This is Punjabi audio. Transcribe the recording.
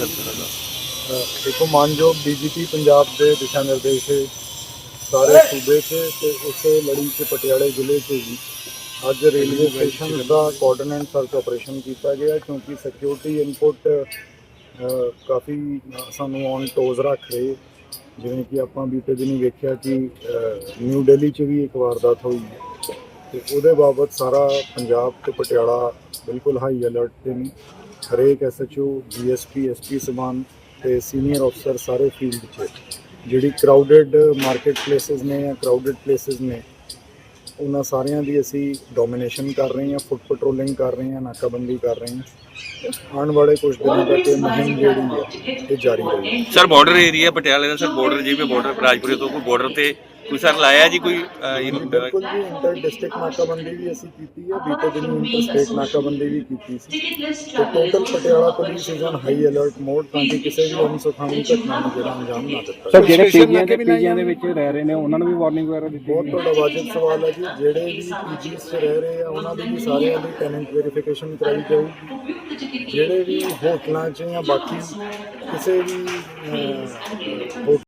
ਸਰ ਸਾਰਾ ਦਾ ਅਹ ਦੇਖੋ ਮਾਨਯੋਗ ਡੀਜੀਪੀ ਪੰਜਾਬ ਦੇ ਦਿਸ਼ਾ ਨਿਰਦੇਸ਼ ਸਾਰੇ ਸੂਬੇ 'ਚ ਤੇ ਉਸੇ ਲੜੀ 'ਚ ਪਟਿਆਲੇ ਜ਼ਿਲ੍ਹੇ 'ਚ ਵੀ ਅੱਜ ਰੇਲਵੇ ਸਟੇਸ਼ਨ ਦਾ ਕੋਆਰਡੀਨੇਟ ਸਰਚ ਆਪਰੇਸ਼ਨ ਕੀਤਾ ਗਿਆ ਕਿਉਂਕਿ ਸਿਕਿਉਰਿਟੀ ਇਨਪੁਟ ਕਾਫੀ ਸਾਨੂੰ ਔਨ ਟੋਜ਼ ਰੱਖ ਰਹੇ ਜਿਵੇਂ ਕਿ ਆਪਾਂ ਬੀਤੇ ਦਿਨੀ ਵੇਖਿਆ ਕਿ ਨਿਊ ਦਿੱਲੀ 'ਚ ਵੀ ਇੱਕ ਵਾਰਦਾਤ ਹੋਈ ਤੇ ਉਹਦੇ ਬਾਬਤ ਸਾਰਾ ਪੰਜਾਬ ਤੇ ਪਟਿਆਲਾ ਬਿਲਕੁਲ ਹਾਈ ਅਲਰਟ ਤੇ ਨੇ। ਹਰੇਕ ਐਸਐਚਓ ਡੀਐਸਪੀ ਐਸਪੀ ਸਮਾਨ ਤੇ ਸੀਨੀਅਰ ਅਫਸਰ ਸਾਰੇ ਫੀਲਡ 'ਚ ਜਿਹੜੀ ਕਰਾਊਡਡ ਮਾਰਕੀਟ ਪਲੇਸਿਸ ਨੇ ਜਾਂ ਕਰਾਊਡਡ ਪਲੇਸਿਸ ਨੇ, ਉਹਨਾਂ ਸਾਰਿਆਂ ਦੀ ਅਸੀਂ ਡੋਮੀਨੇਸ਼ਨ ਕਰ ਰਹੇ ਹਾਂ ਫੁੱਟ ਪੈਟਰੋਲਿੰਗ ਕਰ ਰਹੇ ਹਾਂ, ਨਾਕਾਬੰਦੀ ਕਰ ਰਹੇ ਹਾਂ। ਆਉਣ ਵਾਲੇ ਕੁਝ ਦਿਨਾਂ ਤੱਕ ਇਹ ਮੁਹਿੰਮ ਜਿਹੜੀ ਹੈ, ਇਹ ਜਾਰੀ ਰਹੇਗੀ। ਸਰ ਬਾਰਡਰ ਏਰੀਆ ਪਟਿਆਲੇ ਦਾ ਸਰ ਬਾਰਡਰ ਜਿਵੇਂ ਬਾਰਡਰ ਰਾਜਪੁਰੇ ਤੋਂ ਕੋਈ ਬਾਰਡਰ ਤੇ ਕੋਈ ਸਰ ਲਾਇਆ ਜੀ ਕੋਈ ਅਹ, ਬਿਲਕੁਲ ਵੀ ਇੰਟਰ ਡਿਸਟ੍ਰਿਕਟ ਨਾਕਾਬੰਦੀ ਵੀ ਅਸੀਂ ਕੀਤੀ ਹੈ ਬੀਤੇ ਦਿਨ ਇੰਟਰ ਸਟੇਟ ਨਾਕਾਬੰਦੀ ਵੀ ਕੀਤੀ ਸੀ। ਤੇ total Patiala police on high alert mode ਤਾਂ ਕਿ ਕਿਸੇ ਵੀ ਅਨਸੁਖਾਵੀ ਘਟਨਾ ਨੂੰ ਜਿਹੜਾ ਅੰਜਾਮ ਨਾ ਦਿੱਤਾ ਸਰ ਜਾਵੇ। ਜਿਹੜੇ ਪੀਜੀਆਂ ਦੇ ਪੀਜੀਆਂ ਦੇ ਵਿੱਚ ਰਹਿ ਰਹੇ ਨੇ ਉਹਨਾਂ ਨੂੰ ਵੀ ਵਾਰਨਿੰਗ ਵਗੈਰਾ ਦਿੱਤੀ ਬਹੁਤ ਤੁਹਾਡਾ ਵਾਜਬ ਸਵਾਲ ਹੈ ਜੀ ਜਿਹੜੇ ਵੀ ਪੀਜੀਸ 'ਚ ਰਹਿ ਰਹੇ ਆ ਉਹਨਾਂ ਦੀ ਵੀ ਸਾਰਿਆਂ ਦੀ ਟੈਨੈਂਟ ਵੈਰੀਫਿਕੇਸ਼ਨ ਕਰਾਈ ਜਾਊਗੀ। ਜਿਹੜੇ ਵੀ ਹੋਟਲਾਂ 'ਚ ਜਾਂ ਬਾਕੀ ਕਿਸੇ ਵੀ ਅਹ, ਹੋਟਲ